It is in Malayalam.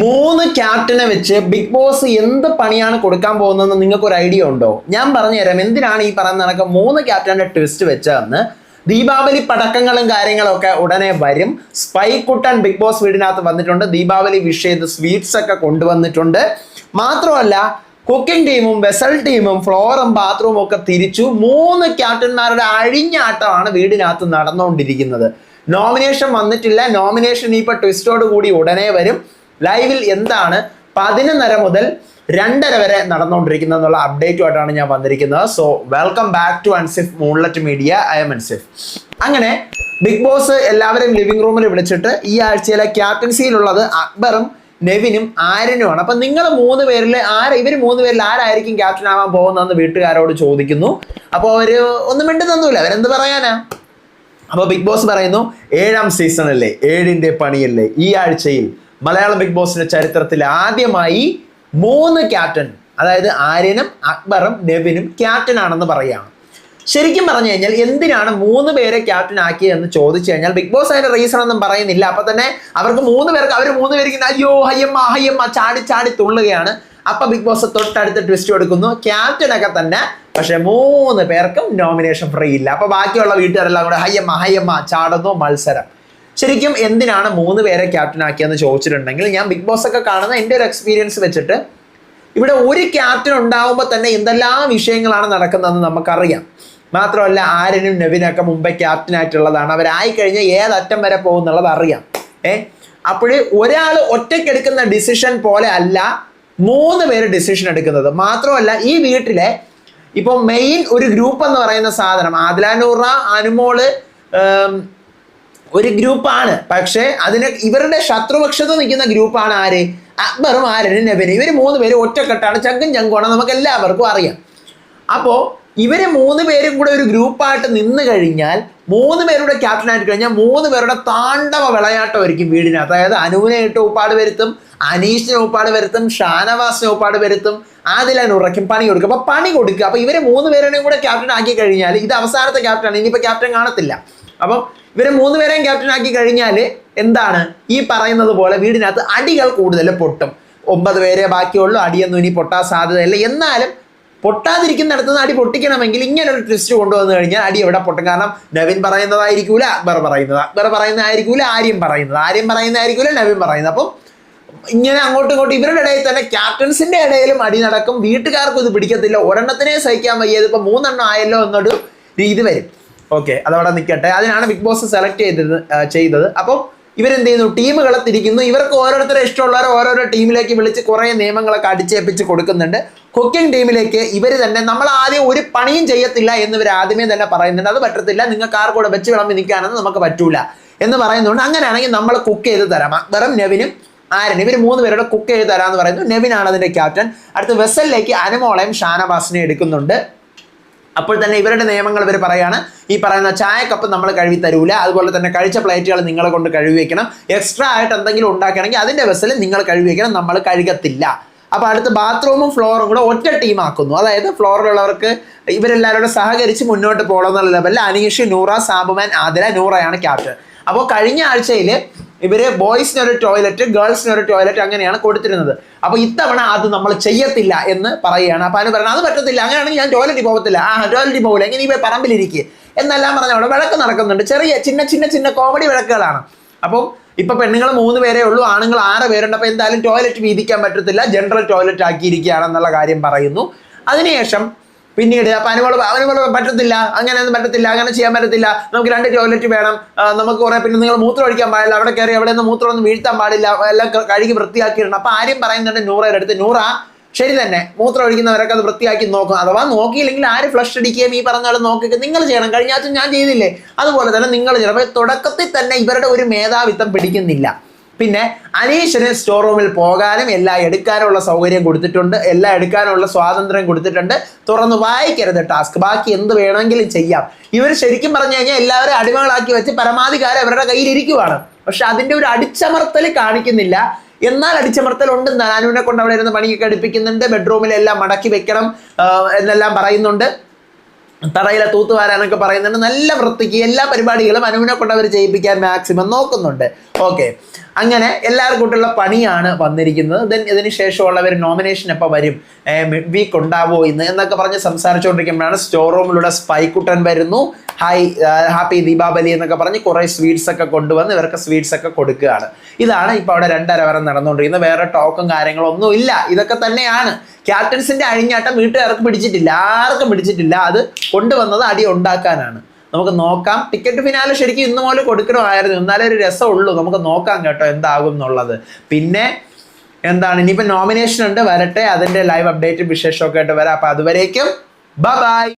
മൂന്ന് ക്യാപ്റ്റനെ വെച്ച് ബിഗ് ബോസ് എന്ത് പണിയാണ് കൊടുക്കാൻ പോകുന്നതെന്ന് നിങ്ങൾക്ക് ഒരു ഐഡിയ ഉണ്ടോ? ഞാൻ പറഞ്ഞുതരാം. എന്തിനാണ് ഈ പറയുന്ന കണക്ക്? മൂന്ന് ക്യാപ്റ്റന്റെ ട്വിസ്റ്റ് വെച്ചതെന്ന് ദീപാവലി പടക്കങ്ങളും കാര്യങ്ങളും ഒക്കെ ഉടനെ വരും. സ്പൈക്കുട്ടൻ ബിഗ് ബോസ് വീടിനകത്ത് വന്നിട്ടുണ്ട്. ദീപാവലി വിഷ് ചെയ്ത് സ്വീറ്റ്സ് ഒക്കെ കൊണ്ടുവന്നിട്ടുണ്ട്. മാത്രമല്ല കുക്കിംഗ് ടീമും വെസൽ ടീമും ഫ്ലോറും ബാത്റൂമും ഒക്കെ തിരിച്ചു. മൂന്ന് ക്യാപ്റ്റന്മാരുടെ അഴിഞ്ഞാട്ടമാണ് വീടിനകത്ത് നടന്നുകൊണ്ടിരിക്കുന്നത്. നോമിനേഷൻ വന്നിട്ടില്ല. നോമിനേഷൻ ഇപ്പൊ ട്വിസ്റ്റോട് കൂടി ഉടനെ വരും. ലൈവിൽ എന്താണ് പതിനൊന്നര മുതൽ രണ്ടര വരെ നടന്നുകൊണ്ടിരിക്കുന്നത് എന്നുള്ള അപ്ഡേറ്റുമായിട്ടാണ് ഞാൻ വന്നിരിക്കുന്നത്. So welcome back to Ansif moonlet media I M Ansif അങ്ങനെ ബിഗ് ബോസ് എല്ലാവരെയും ലിവിംഗ് റൂമിൽ വിളിച്ചിട്ട് ഈ ആഴ്ചയിലെ ക്യാപ്റ്റൻസിയിലുള്ളത് അക്ബറും നെവിനും ആര്യനുമാണ്. അപ്പൊ നിങ്ങൾ മൂന്ന് പേരിൽ ആര് ഇവർ മൂന്ന് പേരിൽ ആരായിരിക്കും ക്യാപ്റ്റൻ ആവാൻ പോകുന്നതെന്ന് വീട്ടുകാരോട് ചോദിക്കുന്നു. അപ്പോൾ അവർ ഒന്നും മിണ്ടുന്നൊന്നുമില്ല. അവരെന്ത് പറയാനാ? അപ്പോൾ ബിഗ് ബോസ് പറയുന്നു ഏഴാം സീസണല്ലേ ഏഴിന്റെ പണിയല്ലേ? ഈ ആഴ്ചയിൽ മലയാളം ബിഗ് ബോസിന്റെ ചരിത്രത്തിൽ ആദ്യമായി മൂന്ന് ക്യാപ്റ്റൻ അതായത് ആര്യനും അക്ബറും നെവിനും ക്യാപ്റ്റൻ ആണെന്ന് പറയുകയാണ്. ശരിക്കും പറഞ്ഞു കഴിഞ്ഞാൽ എന്തിനാണ് മൂന്ന് പേരെ ക്യാപ്റ്റൻ ആക്കിയതെന്ന് ചോദിച്ചു കഴിഞ്ഞാൽ ബിഗ് ബോസ് അതിന്റെ റീസൺ ഒന്നും പറയുന്നില്ല. അപ്പൊ തന്നെ അവർക്ക് മൂന്ന് പേർക്ക് അവർ മൂന്ന് പേർക്ക് അയ്യോ ഹയ്യമ്മ ഹയ്യമ്മ ചാടി ചാടി തുള്ളുകയാണ്. അപ്പൊ ബിഗ് ബോസ് തൊട്ടടുത്ത് ട്വിസ്റ്റ് കൊടുക്കുന്നു ക്യാപ്റ്റൻ ഒക്കെ തന്നെ പക്ഷെ മൂന്ന് പേർക്കും നോമിനേഷൻ ഫ്രീ ഇല്ല. അപ്പൊ ബാക്കിയുള്ള വീട്ടുകാരെല്ലാം കൂടെ ഹയ്യമ്മ ഹയ്യമ്മ ചാടുന്നു മത്സരം. ശരിക്കും എന്തിനാണ് മൂന്ന് പേരെ ക്യാപ്റ്റൻ ആക്കിയെന്ന് ചോദിച്ചിട്ടുണ്ടെങ്കിൽ ഞാൻ ബിഗ് ബോസ് ഒക്കെ കാണുന്ന എന്റെ ഒരു എക്സ്പീരിയൻസ് വെച്ചിട്ട് ഇവിടെ ഒരു ക്യാപ്റ്റൻ ഉണ്ടാവുമ്പോൾ തന്നെ എന്തെല്ലാം വിഷയങ്ങളാണ് നടക്കുന്നതെന്ന് നമുക്കറിയാം. മാത്രമല്ല ആരനും നവിനൊക്കെ മുമ്പേ ക്യാപ്റ്റൻ ആയിട്ടുള്ളതാണ്. അവരായി കഴിഞ്ഞാൽ ഏതറ്റം വരെ പോകും എന്നുള്ളത് അറിയാം. ഏ? അപ്പോൾ ഒരാൾ ഒറ്റയ്ക്കെടുക്കുന്ന ഡിസിഷൻ പോലെ അല്ല മൂന്ന് പേര് ഡിസിഷൻ എടുക്കുന്നത്. മാത്രമല്ല ഈ വീട്ടിലെ ഇപ്പോൾ മെയിൻ ഒരു ഗ്രൂപ്പ് എന്ന് പറയുന്ന സാധനം ആദിലാനൂറ അനുമോൾ ഒരു ഗ്രൂപ്പാണ്. പക്ഷേ അതിന് ഇവരുടെ ശത്രുപക്ഷത്ത് നിൽക്കുന്ന ഗ്രൂപ്പാണ് ആര്? അക്ബറും ആരനും നബനും. ഇവർ മൂന്ന് പേര് ഒറ്റക്കെട്ടാണ്. ചങ്കും ചങ്കുമാണ് നമുക്ക് എല്ലാവർക്കും അറിയാം. അപ്പോൾ ഇവർ മൂന്ന് പേരും കൂടെ ഒരു ഗ്രൂപ്പായിട്ട് നിന്ന് കഴിഞ്ഞാൽ മൂന്ന് പേരുടെ ക്യാപ്റ്റൻ ആയിട്ട് കഴിഞ്ഞാൽ മൂന്ന് പേരുടെ താണ്ഡവ വിളയാട്ടമായിരിക്കും വീടിനകത്ത്. അതായത് അനുവിനെ ഇട്ട് ഉപ്പാട് വരുത്തും അനീഷിനെ ഉപ്പാട് വരുത്തും ഷാനവാസിനെ ഉപ്പാട് വരുത്തും ആദില ഉറക്കും പണി കൊടുക്കും. അപ്പൊ പണി കൊടുക്കുക. അപ്പൊ ഇവരെ മൂന്ന് പേരുടെയും കൂടെ ക്യാപ്റ്റൻ ആക്കി കഴിഞ്ഞാൽ ഇത് അവസാനത്തെ ക്യാപ്റ്റൻ ഇനിയിപ്പോ ക്യാപ്റ്റൻ കാണത്തില്ല. അപ്പം ഇവരെ മൂന്ന് പേരെയും ക്യാപ്റ്റൻ ആക്കി കഴിഞ്ഞാൽ എന്താണ്? ഈ പറയുന്നത് പോലെ വീടിനകത്ത് അടികൾ കൂടുതൽ പൊട്ടും. ഒമ്പത് പേരെ ബാക്കിയുള്ളൂ അടിയൊന്നും ഇനി പൊട്ടാൻ സാധ്യതയില്ല. എന്നാലും പൊട്ടാതിരിക്കുന്നിടത്ത് നിന്ന് അടി പൊട്ടിക്കണമെങ്കിൽ ഇങ്ങനെ ഒരു ട്വിസ്റ്റ് കൊണ്ടുവന്നു കഴിഞ്ഞാൽ അടി എവിടെ പൊട്ടും? കാരണം നവീൻ പറയുന്നതായിരിക്കൂല അക്ബർ പറയുന്നത്. അക്ബർ പറയുന്നതായിരിക്കൂല ആര്യം പറയുന്നത്. ആര്യം പറയുന്നതായിരിക്കൂല നവീൻ പറയുന്നത്. അപ്പം ഇങ്ങനെ അങ്ങോട്ടും ഇങ്ങോട്ടും ഇവരുടെ ഇടയിൽ തന്നെ ക്യാപ്റ്റൻസിന്റെ ഇടയിലും അടി നടക്കും. വീട്ടുകാർക്കും ഇത് പിടിക്കത്തില്ല. ഒരെണ്ണത്തിനെ സഹിക്കാൻ വയ്യത് ഇപ്പൊ മൂന്നെണ്ണം ആയല്ലോ എന്നൊരു രീതി വരും. ഓക്കെ അതവിടെ നിൽക്കട്ടെ അതിനാണ് ബിഗ് ബോസ് സെലക്ട് ചെയ്തത് ചെയ്തത്. അപ്പം ഇവരെന്ത് ചെയ്യുന്നു? ടീമുകളെ തിരിക്കുന്നു. ഇവർക്ക് ഓരോരുത്തരെ ഇഷ്ടമുള്ളവരെ ഓരോരോ ടീമിലേക്ക് വിളിച്ച് കുറേ നിയമങ്ങളൊക്കെ അടിച്ചേൽപ്പിച്ച് കൊടുക്കുന്നുണ്ട്. കുക്കിംഗ് ടീമിലേക്ക് ഇവർ തന്നെ നമ്മൾ ആദ്യം ഒരു പണിയും ചെയ്യത്തില്ല ഇവർ ആദ്യമേ തന്നെ പറയുന്നുണ്ട്. അത് പറ്റത്തില്ല. നിങ്ങൾക്ക് കൂടെ വെച്ച് വിളമ്പി നിൽക്കാനൊന്നും നമുക്ക് പറ്റൂല എന്ന് പറയുന്നുണ്ട് അങ്ങനെയാണെങ്കിൽ നമ്മൾ കുക്ക് ചെയ്ത് തരാം. അക്ബറും നെവിനും ആരൻ ഇവർ മൂന്ന് പേരുടെ കുക്ക് ചെയ്ത് തരാമെന്ന് പറയുന്നു. നെവിനാണ് അതിന്റെ ക്യാപ്റ്റൻ അടുത്ത വെസലിലേക്ക് അനുമോളയും ഷാനവാസിനെ എടുക്കുന്നുണ്ട്. അപ്പോൾ തന്നെ ഇവരുടെ നിയമങ്ങൾ ഇവർ പറയാണ്. ഈ പറയുന്ന ചായക്കപ്പ് നമ്മൾ കഴുകി തരൂല. അതുപോലെ തന്നെ കഴിച്ച പ്ലേറ്റുകൾ നിങ്ങളെ കൊണ്ട് കഴുകി വെക്കണം. എക്സ്ട്രാ ആയിട്ട് എന്തെങ്കിലും ഉണ്ടാക്കുകയാണെങ്കിൽ അതിന്റെ ബസ്സിൽ നിങ്ങൾ കഴുകി വെക്കണം. നമ്മൾ കഴുകത്തില്ല. അപ്പോൾ അടുത്ത് ബാത്റൂമും ഫ്ലോറും കൂടെ ഒറ്റ ടീമാക്കുന്നു അതായത് ഫ്ലോറിലുള്ളവർക്ക് ഇവരെല്ലാവരോടും സഹകരിച്ച് മുന്നോട്ട് പോകണം എന്നുള്ള ലെവലിൽ അനീഷ് നൂറ സാബുമാൻ ആദില നൂറയാണ് ക്യാപ്റ്റൻ അപ്പോൾ കഴിഞ്ഞ ആഴ്ചയിൽ ഇവർ ബോയ്സിന് ഒരു ടോയ്ലറ്റ് ഗേൾസിന് ഒരു ടോയ്ലറ്റ് അങ്ങനെയാണ് കൊടുത്തിരുന്നത്. അപ്പോൾ ഇത്തവണ അത് നമ്മൾ ചെയ്യത്തില്ല എന്ന് പറയുകയാണ്. അപ്പോൾ അതിന് പറയുന്നത് അത് പറ്റത്തില്ല അങ്ങനെയാണെങ്കിൽ ഞാൻ ടോയ്ലറ്റിൽ പോകത്തില്ല ആ ടോയ്ലറ്റിൽ പോകില്ല എങ്ങനെ ഇവ പറമ്പിലിരിക്കുക എന്നെല്ലാം പറഞ്ഞ അവിടെ വിളക്ക് നടക്കുന്നുണ്ട്. ചെറിയ ചിന്ന ചിന്ന ചിന്ന കോമഡി വിളക്കുകളാണ്. അപ്പം ഇപ്പൊ പെണ്ണുങ്ങൾ മൂന്ന് പേരേ ഉള്ളൂ ആണുങ്ങൾ ആറ് പേരുണ്ട്. അപ്പൊ എന്തായാലും ടോയ്ലറ്റ് വീതിക്കാൻ പറ്റത്തില്ല ജനറൽ ടോയ്ലറ്റ് ആക്കിയിരിക്കുകയാണെന്നുള്ള കാര്യം പറയുന്നു. അതിനുശേഷം പിന്നീട് അപ്പൊ അനുഭവം അനുഭവം പറ്റത്തില്ല അങ്ങനെ ഒന്നും പറ്റത്തില്ല അങ്ങനെ ചെയ്യാൻ പറ്റത്തില്ല. നമുക്ക് രണ്ട് ടോയ്ലറ്റ് വേണം. നമുക്ക് കുറെ പിന്നെ നിങ്ങൾ മൂത്രം ഒഴിക്കാൻ പാടില്ല. അവിടെ കയറി അവിടെ നിന്ന് മൂത്രം ഒന്നും വീഴ്ത്താൻ പാടില്ല. എല്ലാം കഴുകി വൃത്തിയാക്കിയിടണം. അപ്പൊ ആരും പറയുന്നുണ്ട് നൂറയുടെ അടുത്ത് നൂറ ശരി തന്നെ. മൂത്രം ഒഴിക്കുന്നവരൊക്കെ അത് വൃത്തിയാക്കി നോക്കും. അഥവാ നോക്കിയില്ലെങ്കിൽ ആര് ഫ്ലഷ് അടിക്കുകയും ഈ പറഞ്ഞ പോലെ നോക്കി നിങ്ങൾ ചെയ്യണം. കഴിഞ്ഞ ഞാൻ ചെയ്തില്ലേ? അതുപോലെ തന്നെ നിങ്ങൾ ചെയ്യണം. തുടക്കത്തിൽ തന്നെ ഇവരുടെ ഒരു മേധാവിത്വം പിടിക്കുന്നില്ല. പിന്നെ അനീഷിന് സ്റ്റോർ റൂമിൽ പോകാനും എല്ലാം എടുക്കാനുള്ള സൗകര്യം കൊടുത്തിട്ടുണ്ട് എല്ലാം എടുക്കാനുള്ള സ്വാതന്ത്ര്യം കൊടുത്തിട്ടുണ്ട്. തുറന്ന് വായിക്കരുത് ടാസ്ക് ബാക്കി എന്ത് വേണമെങ്കിലും ചെയ്യാം. ഇവർ ശരിക്കും പറഞ്ഞു കഴിഞ്ഞാൽ എല്ലാവരും അടിമകളാക്കി വെച്ച് പരമാധികാരം അവരുടെ കയ്യിൽ ഇരിക്കുവാണ് പക്ഷെ അതിന്റെ ഒരു അടിച്ചമർത്തൽ കാണിക്കുന്നില്ല. എന്നാൽ അടിച്ചമർത്തൽ ഉണ്ട് നാനുവിനെ കൊണ്ട് അവിടെ ഇരുന്ന് പണിയൊക്കെ അടുപ്പിക്കുന്നുണ്ട് ബെഡ്റൂമിലെല്ലാം മടക്കി വെക്കണം എന്നെല്ലാം പറയുന്നുണ്ട്. തറയിലെ തൂത്തുവാരാനൊക്കെ പറയുന്നുണ്ട് നല്ല വൃത്തിക്ക് എല്ലാ പരിപാടികളും അനുവിനെ കൊണ്ട് അവർ ചെയ്യിപ്പിക്കാൻ മാക്സിമം നോക്കുന്നുണ്ട്. ഓക്കെ അങ്ങനെ എല്ലാവർക്കും കൂട്ടുള്ള പണിയാണ് വന്നിരിക്കുന്നത്. ദെൻ ഇതിന് ശേഷമുള്ളവർ നോമിനേഷൻ എപ്പോൾ വരും? മിഡ് വീക്ക് ഉണ്ടാവോ ഇന്ന്? എന്നൊക്കെ പറഞ്ഞ് സംസാരിച്ചുകൊണ്ടിരിക്കുമ്പോഴാണ് സ്റ്റോർ റൂമിലൂടെ സ്പൈക്കുട്ടൻ വരുന്നു. ഹായ് ഹാപ്പി ദീപാവലി എന്നൊക്കെ പറഞ്ഞ് കുറേ സ്വീറ്റ്സ് ഒക്കെ കൊണ്ടുവന്ന് ഇവർക്ക് സ്വീറ്റ്സ് ഒക്കെ കൊടുക്കുകയാണ്. ഇതാണ് ഇപ്പോൾ അവിടെ രണ്ടര വരെ നടന്നുകൊണ്ടിരിക്കുന്നത് വേറെ ടോക്കും കാര്യങ്ങളും ഒന്നും ഇല്ല. ഇതൊക്കെ തന്നെയാണ്. ക്യാപ്റ്റൻസിന്റെ അഴിഞ്ഞാട്ടം വീട്ടുകാർക്ക് പിടിച്ചിട്ടില്ല. ആർക്കും പിടിച്ചിട്ടില്ല. അത് കൊണ്ടുവന്നത് അടി ഉണ്ടാക്കാനാണ്. നമുക്ക് നോക്കാം. ടിക്കറ്റ് ഫിനാലെ ശരിക്കും ഇന്ന് മുതൽ കൊടുക്കണമായിരുന്നു. എന്നാലേ ഒരു രസമുള്ളൂ. നമുക്ക് നോക്കാം കേട്ടോ എന്താകും എന്നുള്ളത്. പിന്നെ എന്താണ്? ഇനിയിപ്പോൾ നോമിനേഷൻ ഉണ്ട്. വരട്ടെ. അതിന്റെ ലൈവ് അപ്ഡേറ്റ് വിശേഷമൊക്കെ ആയിട്ട് വരാം. അപ്പോൾ അതുവരേക്കും. ബൈ